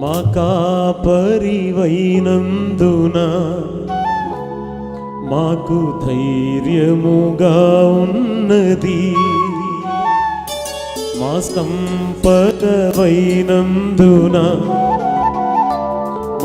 మా కాపరివైనందున మాకు ధైర్యముగా ఉన్నది. మా సంపదవైనందున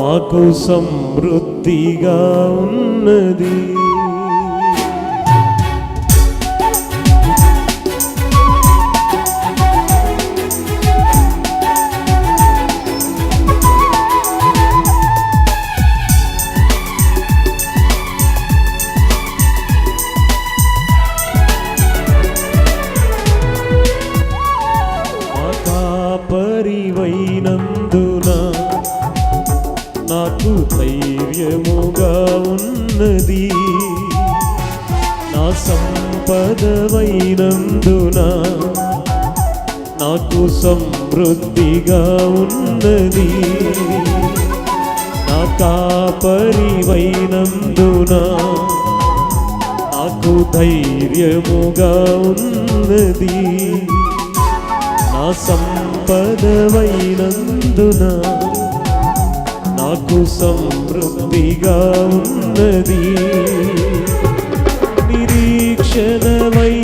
మాకు సమృద్ధిగా ఉన్నది. సంపదవైనందున నాకు సమృద్ధిగా ఉన్నది. నా కాపరివైనందున నాకు ధైర్యముగా ఉన్నది. నా సంపదవైనందున నాకు సమృద్ధిగా ఉన్నది. నిరీక్షణమైనందున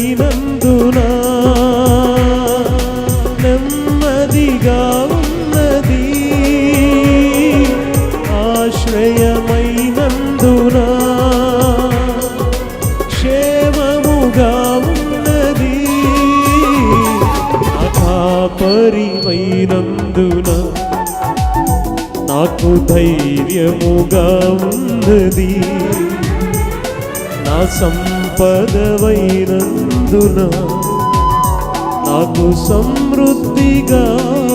నాకు ధైర్యముగా ఉన్నది. నా సంపదవైనందున నాకు సమృద్ధిగా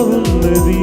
ఉన్నది.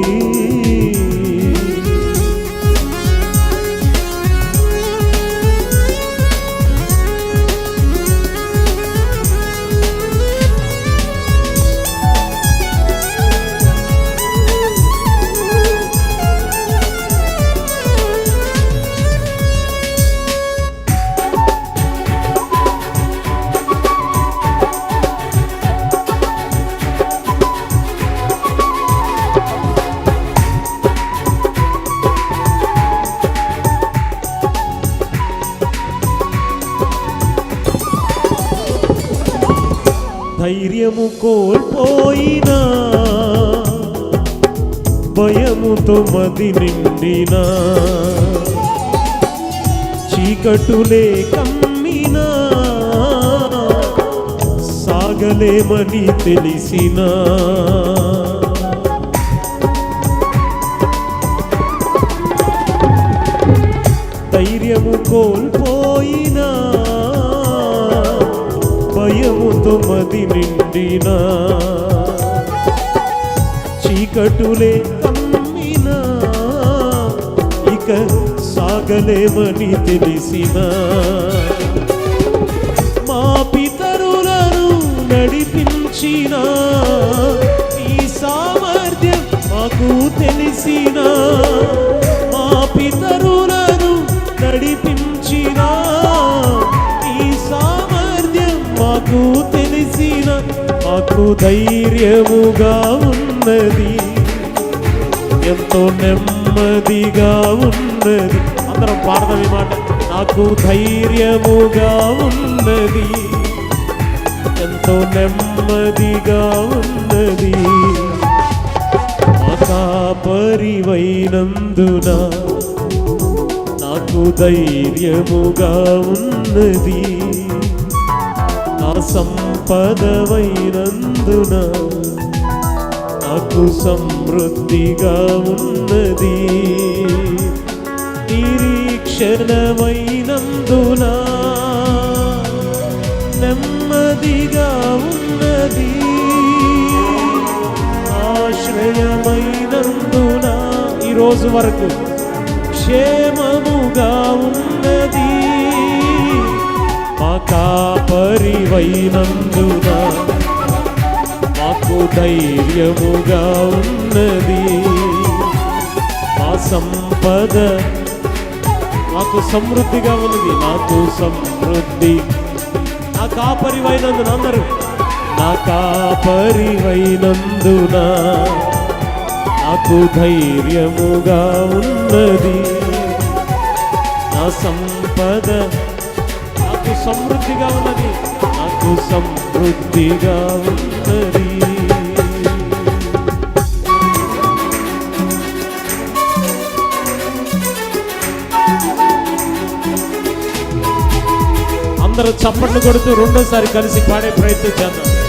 ధైర్యము కోల్పోయినా భయముతో మది నిండినా చీకటులే కమ్మినా సాగలేమని తెలిసినా. ధైర్యము కోల్పో భయముతో నిండిన చీకటులే కమ్మిన ఇక సాగలేమని తెలిసిన. మా పితరులను నడిపించిన ఈ సామర్థ్యం మాకు తెలిసినా. నాకు ధైర్యముగా ఉన్నది. ఎంతో నెమ్మదిగా ఉన్నది. అందరం పాడదాం ఈ మాట. నాకు ధైర్యముగా ఉన్నది. ఎంతో నెమ్మదిగా ఉన్నది. పరివైనందున నాకు ధైర్యముగా ఉన్నది. సంపదవైనందున నాకు సమృద్ధిగా ఉన్నది. నిరీక్షణమైనందున నెమ్మదిగా ఉన్నది. ఆశ్రయమైనందున ఈరోజు వరకు క్షేమముగా ఉన్నది కాపరివైనందున మాకు ధైర్యముగా ఉన్నది. మా సంపద మాకు సమృద్ధిగా ఉన్నది. నాకు సమృద్ధి. నా కాపరివైనందున అందరూ నా కాపరివైనందున నాకు ధైర్యముగా ఉన్నది. నా సంపద సమృద్ధిగా ఉన్నది. నాకు సమృద్ధిగా ఉన్నది. అందరూ చప్పట్లు కొడుతూ రెండోసారి కలిసి పాడే ప్రయత్నం చేద్దాం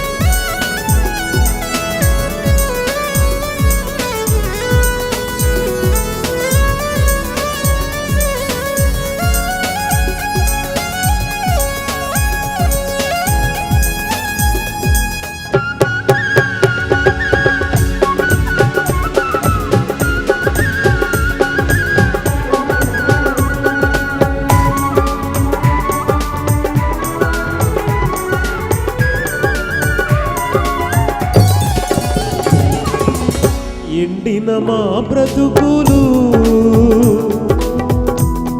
ఎండిన మా బ్రతుకులు.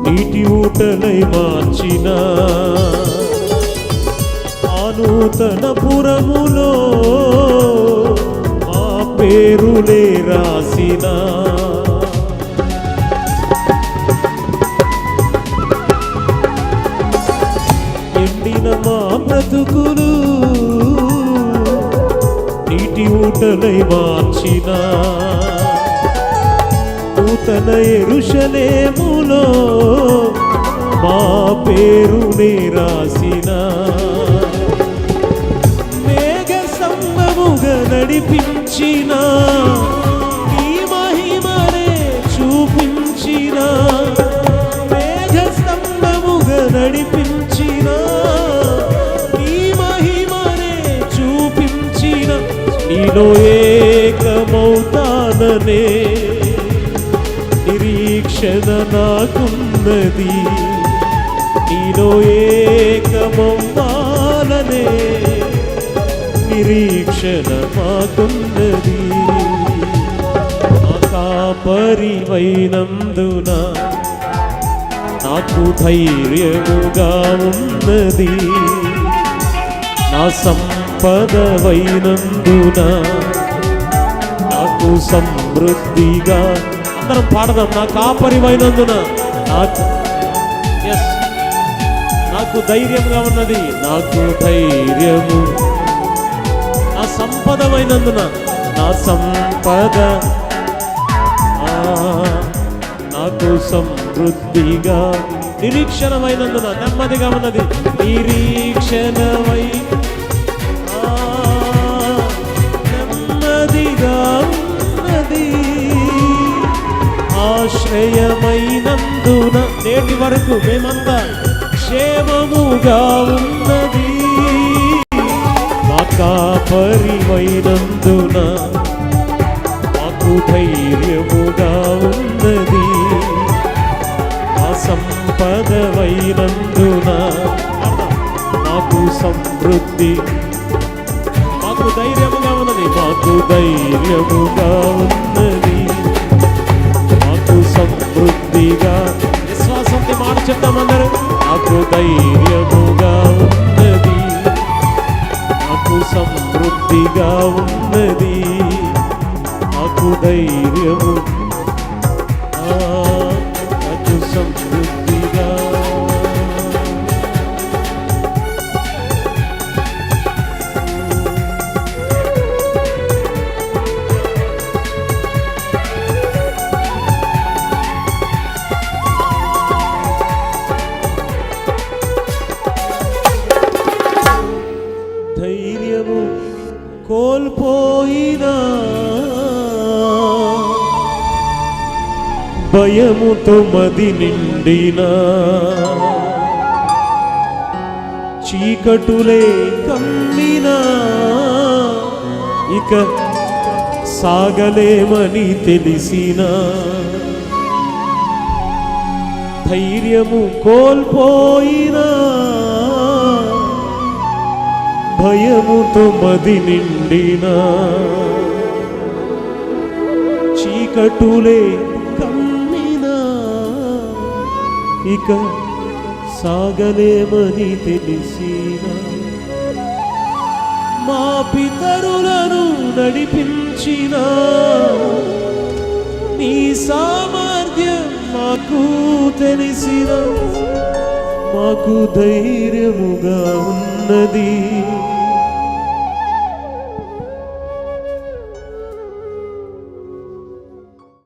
నీటి ఊటలై మార్చిన ఆనూతన పురములో మా పేరులే రాసిన. ఎండిన మా బ్రతుకులు నీటి ఊటలై మార్చిన. నూతన ఎరుషలేములో మా పేరునే రాసిన మేఘ సంగముగా నడిపించిన నీ మహిమనే చూపించిన మేఘ స్తంభముగా నడిపించిన నీ మహిమనే చూపించిన నీలో ఏకమౌతాననే నిరీక్షణ నాకున్నది. నీలో ఏకమౌతాననే నిరీక్షణ మాకున్నది. పరివైనందున నాకు ధైర్యముగా ఉన్నది. నా సంపదవైనందున నాకు సమృద్ధిగా అందరం పాడదాం నా కాపరివైనందున. నాకు ఎస్ నాకు ధైర్యంగా ఉన్నది నాకు ధైర్యము. నా సంపదమైనందున నా సంపద. నాకు సమృద్ధిగా నిరీక్షణమైనందున నెమ్మదిగా ఉన్నది నిరీక్షణమై. నెమ్మదిగా ఆశ్రయమైనందున నేటి వరకు మేమంతా క్షేమముగా ఉన్నది. మా కాపరివైనందున మాకు ధైర్యముగా ఉన్నది. ఆ సంపదవైనందున మాకు సమృద్ధి. మాకు ధైర్యముగా ఉన్నది మాకు ధైర్యముగా ఉన్నది. సమృద్ధిగా విశ్వాసంతో మాట చెప్తాం అందరూ. నాకు ధైర్యముగా ఉన్నది. నాకు సమృద్ధిగా ఉన్నది. నాకు ధైర్యము భయముతో మది నిండినా. చీకటులే కమ్మినా. ఇక సాగలేమని తెలిసినా. ధైర్యము కోల్పోయినా. భయముతో మది నిండినా. చీకటులే ఇక సాగలేమని తెలిసిన. మా పితరులను నడిపించిన. నీ సామర్థ్యం మాకు తెలిసిన. మాకు ధైర్యముగా ఉన్నది.